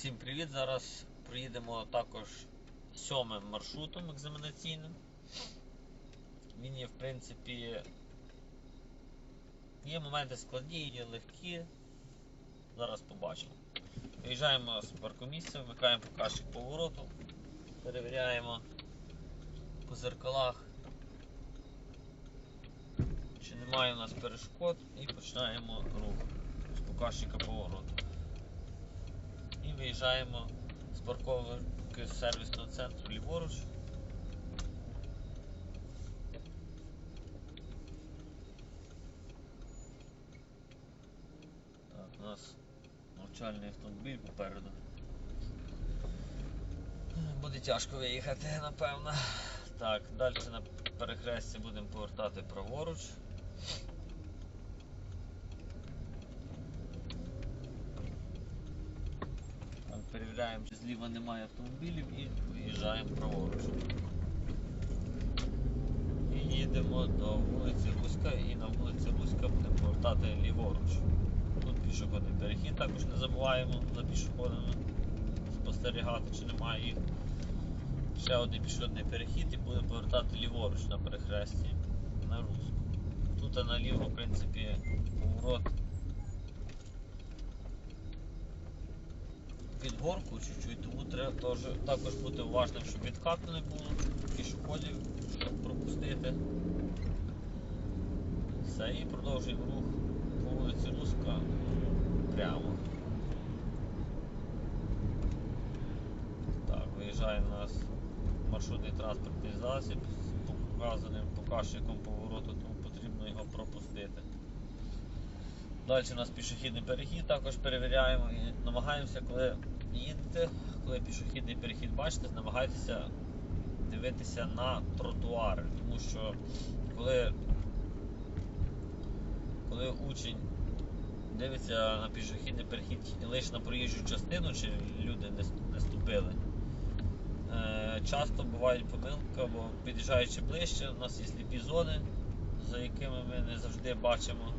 Всім привіт! Зараз проїдемо також сьомим маршрутом екзаменаційним. Він є, в принципі, є моменти складні, є легкі. Зараз побачимо. Виїжджаємо з паркомісця, вмикаємо показчик повороту, перевіряємо по зеркалах, чи немає у нас перешкод і починаємо рух з показчика повороту. Виїжджаємо з парковки сервісного центру ліворуч. Так, у нас навчальний автомобіль попереду. Буде тяжко виїхати, напевно. Так, далі на перехресті будемо повертати праворуч. Так, Перевіряємо, чи зліва немає автомобілів і виїжджаємо праворуч. І їдемо до вулиці Руська і на вулиці Руська будемо повертати ліворуч. Тут пішохідний перехід, також не забуваємо за пішоходами спостерігати, чи немає їх. Ще один пішохідний перехід і будемо повертати ліворуч на перехресті на Руську. Тут наліво, в принципі, поворот під горку чуть-чуть, тому треба також бути уважним, щоб відкату не було, пішоходів, щоб пропустити. Все, і продовжуємо рух по вулиці Руська прямо. Так, виїжджає у нас маршрутний транспортний засіб з показаним показчиком повороту, тому потрібно його пропустити. Далі у нас пішохідний перехід, також перевіряємо і намагаємося, коли їдете, коли пішохідний перехід бачите, намагайтеся дивитися на тротуари, тому що коли, коли учень дивиться на пішохідний перехід лише на проїжджу частину, чи люди не, ступили, е, часто бувають помилки, бо під'їжджаючи ближче, у нас є сліпі зони, за якими ми не завжди бачимо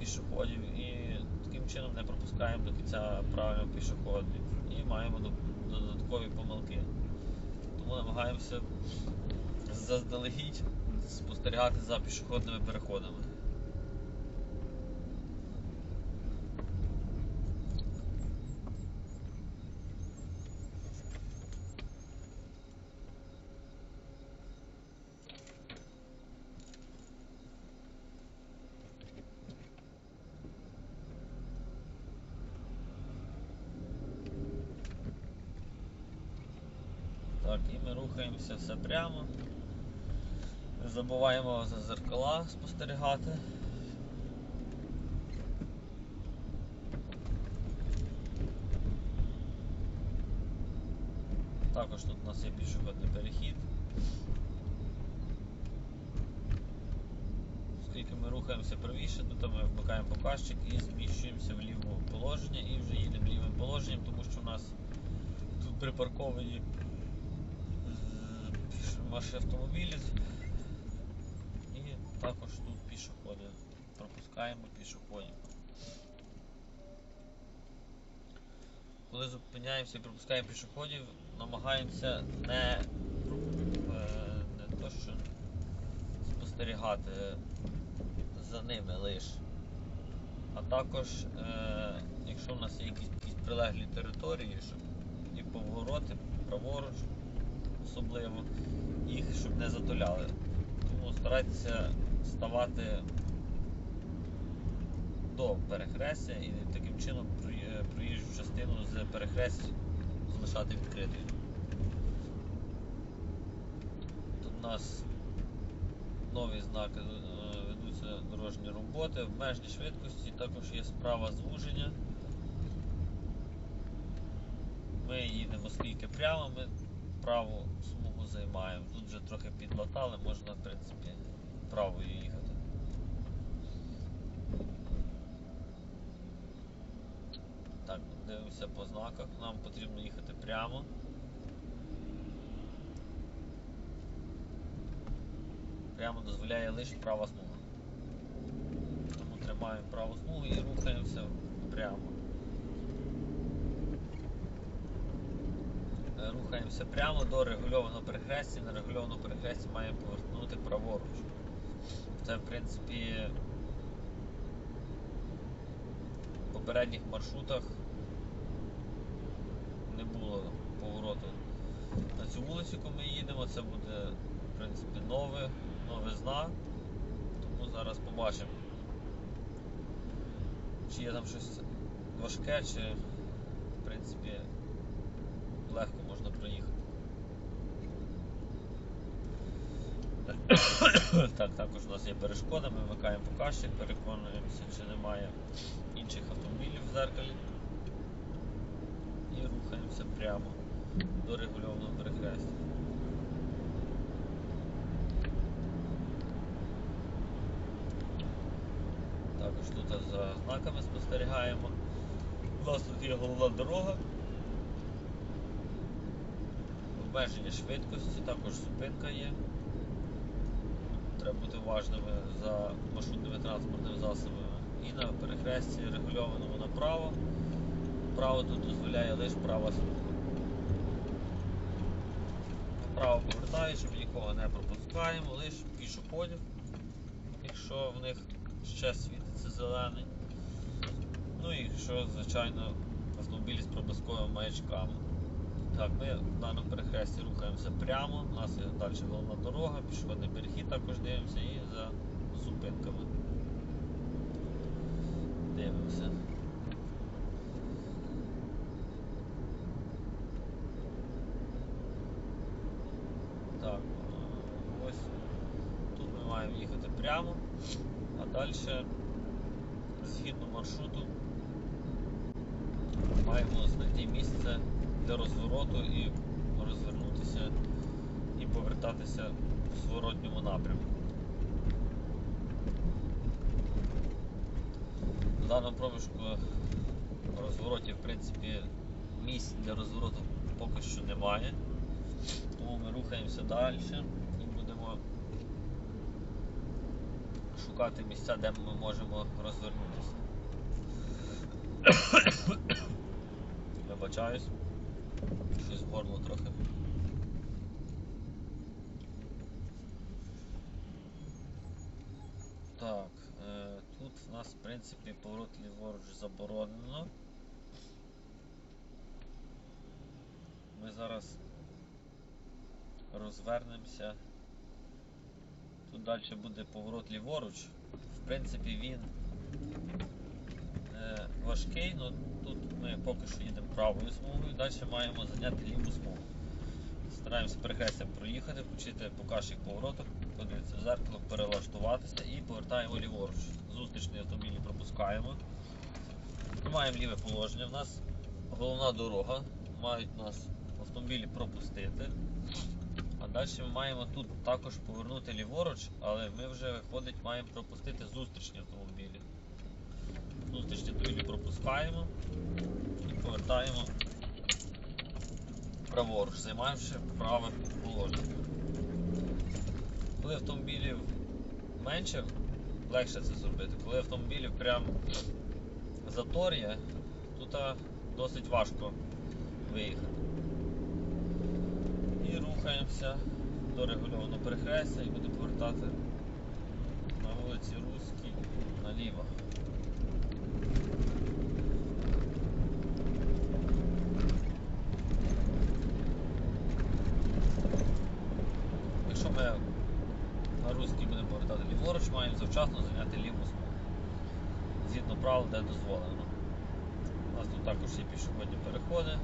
пішоходів і таким чином не пропускаємо до кінця правильно пішоходів і маємо додаткові помилки. Тому намагаємося заздалегідь спостерігати за пішохідними переходами. Так, і ми рухаємося все прямо. Не забуваємо за зеркала спостерігати. Також тут у нас є пішохідний перехід. Оскільки ми рухаємося правіше, тут ми вмикаємо показчик і зміщуємося в ліве положення і вже їдемо лівим положенням, тому що у нас тут припарковані наші автомобілі. І також тут пішоходи. Пропускаємо пішоходів. Коли зупиняємося і пропускаємо пішоходів, намагаємося не, е, не то, що спостерігати за ними лише. А також, е, якщо в нас є якісь, якісь прилеглі території, щоб і повороти, праворуч особливо, їх щоб не затуляли. Тому старайтеся ставати до перехрестя і таким чином проїжджу частину з перехрестя залишати відкритою. Тут у нас нові знаки е, ведуться дорожні роботи, обмежені швидкості, також є справа звуження. Ми їдемо скільки прямо, ми праву смугу займаємо. Тут вже трохи підлатали, можна в принципі правою їхати. Так, дивимося по знаках, нам потрібно їхати прямо. Прямо дозволяє лише права смуга. Тому тримаємо праву смугу і рухаємося прямо. Рухаємося прямо до регульованого перехрестя. На регульованому перехресті маємо повернути праворуч. Це, в принципі, в попередніх маршрутах не було повороту на цю вулицю, яку ми їдемо. Це буде, в принципі, нове, новизна. Тому зараз побачимо, чи є там щось важке, чи в принципі легко проїхати. Так, також у нас є перешкода, ми вмикаємо показчик, переконуємося, чи немає інших автомобілів в зеркалі. І рухаємося прямо до регульованого перехрестя. Також тут за знаками спостерігаємо. У нас тут є головна дорога. Обмеження швидкості, також зупинка є. Треба бути уважними за маршрутними транспортними засобами. І на перехресті регульованому направо. Право тут дозволяє лише права смуга. Направо повертаючи, нікого не пропускаємо, лише пішоходів, якщо в них ще світиться зелений. Ну і якщо, звичайно, автомобілі з проблисковими маячками. Так, ми в даному перехресті рухаємося прямо, у нас є далі головна дорога, пішохідний перехід також дивимося і за зупинками. Дивимося. Так, ось тут ми маємо їхати прямо, а далі згідно маршруту маємо знайти місце для розвороту і розвернутися і повертатися в зворотньому напрямку. В даному проміжку розвороті, в принципі, місць для розвороту поки що немає. Тому ми рухаємося далі і будемо шукати місця, де ми можемо розвернутися. Вибачаюсь. Щось горло трохи. Так, е, тут в нас, в принципі, поворот ліворуч заборонено. Ми зараз розвернемося. Тут далі буде поворот ліворуч. В принципі, він важкий, але тут ми поки що їдемо правою смугою, далі маємо зайняти ліву смугу. Стараємося перехрестям проїхати, включити показчик повороту, подивитися в зеркало, перелаштуватися і повертаємо ліворуч. Зустрічні автомобілі пропускаємо. Ми маємо ліве положення. У нас головна дорога, мають нас автомобілі пропустити. А далі ми маємо тут також повернути ліворуч, але ми вже виходить маємо пропустити зустрічні автомобілі. Зустрічні автомобілі пропускаємо і повертаємо праворуч, займаючи праве положення. Коли автомобілів менше, легше це зробити. Коли автомобілів прям затор є, тут досить важко виїхати. І рухаємося до регульованого перехрестя і будемо повертати на вулиці Руській наліво. Якщо ми на Руській будемо повертати завчасно зайняти ліву смугу. Згідно правил, де дозволено. У нас тут також є пішохідні переходи.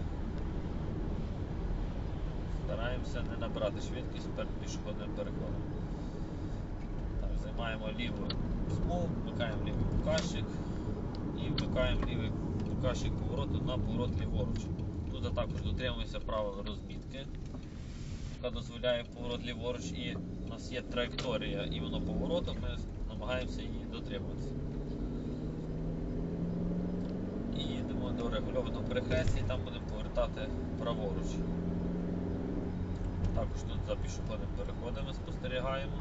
Стараємося не набирати швидкість перед пішохідним переходом. Так, займаємо ліву смугу, вмикаємо лівий показчик і вмикаємо лівий показчик повороту на поворот ліворуч. Тут також дотримуємося правил розмітки, яка дозволяє поворот ліворуч, і у нас є траєкторія іменно повороту, ми намагаємося її дотримуватися. І їдемо до регульованого перехрестя і там будемо повертати праворуч. Також тут за пішохідним переходами спостерігаємо.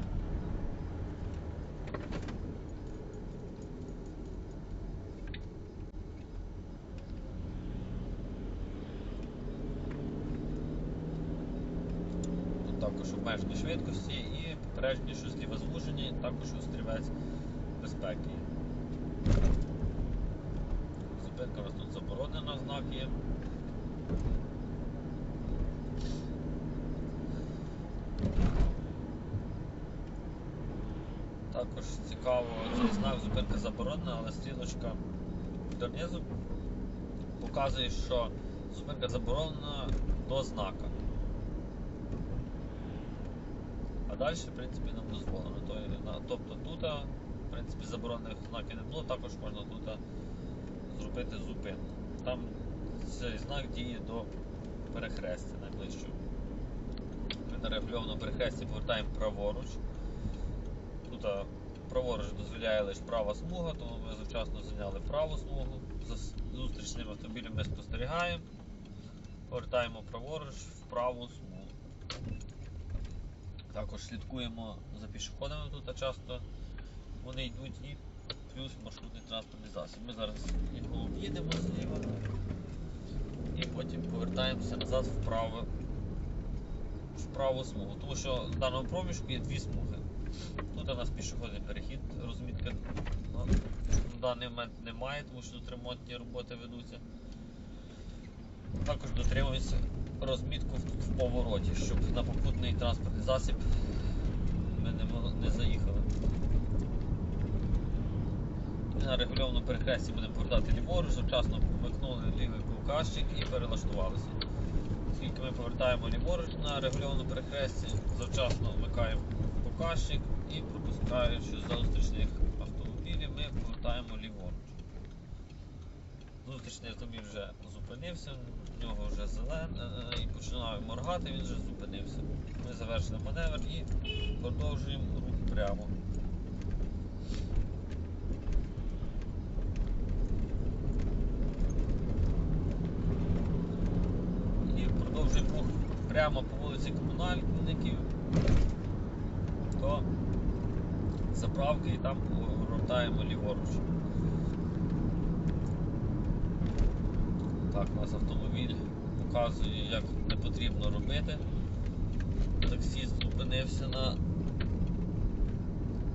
також обмежені швидкості і попередження, що зліва звужені, також острівець безпеки. Зупинка у нас тут заборонена, знак є. Також цікаво, цей знак зупинка заборонена, але стрілочка донизу показує, що зупинка заборонена до знака. Далі, в принципі, нам дозволено. На- Тобто тут, в принципі, заборонених знаків не було, також можна тут зробити зупинку. Там цей знак діє до перехрестя найближчого. Ми на регульованому перехресті повертаємо праворуч. Тут праворуч дозволяє лише права смуга, тому ми завчасно зайняли праву смугу. За зустрічним автомобілем ми спостерігаємо, повертаємо праворуч в праву смугу. Також слідкуємо за пішоходами тут а часто вони йдуть і плюс маршрутний транспортний засіб. Ми зараз його об'їдемо зліва і потім повертаємося назад вправо в праву смугу. Тому що в даному проміжку є дві смуги. Тут у нас пішохідний перехід, розмітки на даний момент немає, тому що тут ремонтні роботи ведуться. Також дотримуємося розмітку в, повороті, щоб на попутний транспортний засіб ми не, заїхали. На регульованому перехресті будемо повертати ліворуч, завчасно вмикнули лівий показчик і перелаштувалися. Оскільки ми повертаємо ліворуч на регульованому перехресті, завчасно вмикаємо показчик і пропускаючи зустрічних автомобілів, ми повертаємо ліворуч. Зустрічний автомобіль вже зупинився, в нього вже зелене і починає моргати, він вже зупинився. Ми завершили маневр і продовжуємо рух прямо. І продовжуємо рух прямо по вулиці комунальників до заправки і там повертаємо ліворуч. Так, у нас автомобіль показує, як не потрібно робити. Таксіст зупинився на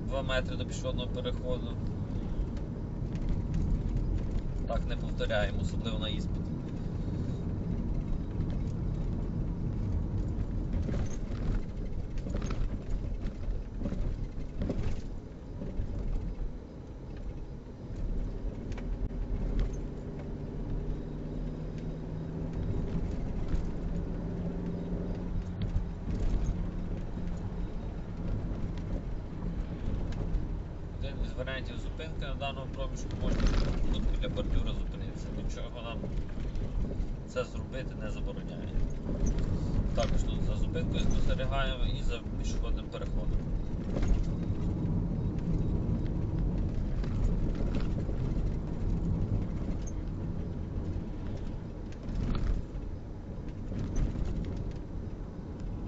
2 метри до пішохідного переходу. Так не повторяємо, особливо на іспиті. Із варіантів зупинки на даному проміжку можна тут біля бордюра зупинитися. Нічого нам це зробити не забороняє. Також тут за зупинкою спостерігаємо і за пішохідним переходом.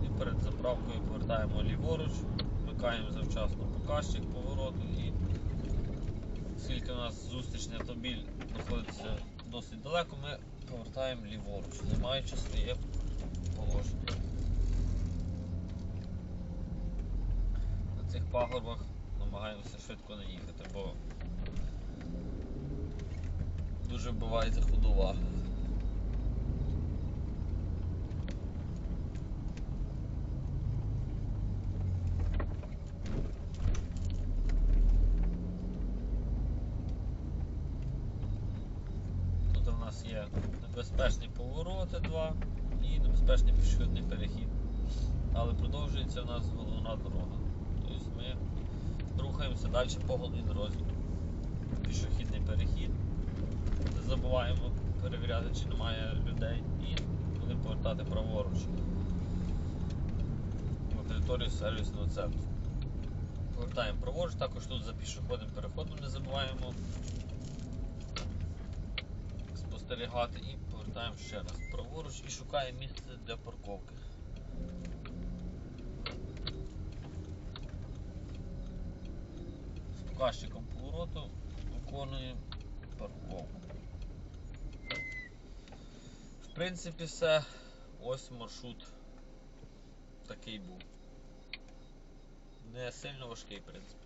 І перед заправкою повертаємо ліворуч, вмикаємо завчасно показчик повороту і оскільки у нас зустрічний автомобіль знаходиться досить далеко, ми повертаємо ліворуч, займаючи своє положення. На цих пагорбах намагаємося швидко не їхати, бо дуже вбивається ходова. Тут у нас є небезпечні повороти два і небезпечний пішохідний перехід. Але продовжується у нас головна дорога. Тобто ми рухаємося далі по головній дорозі. Пішохідний перехід. Не забуваємо перевіряти, чи немає людей і будемо повертати праворуч на територію сервісного центру. Повертаємо праворуч, також тут за пішохідним переходом не забуваємо спостерігати і повертаємо ще раз праворуч і шукаємо місце для парковки. З показчиком повороту виконуємо парковку. В принципі, все. Ось маршрут такий був. Не сильно важкий, в принципі.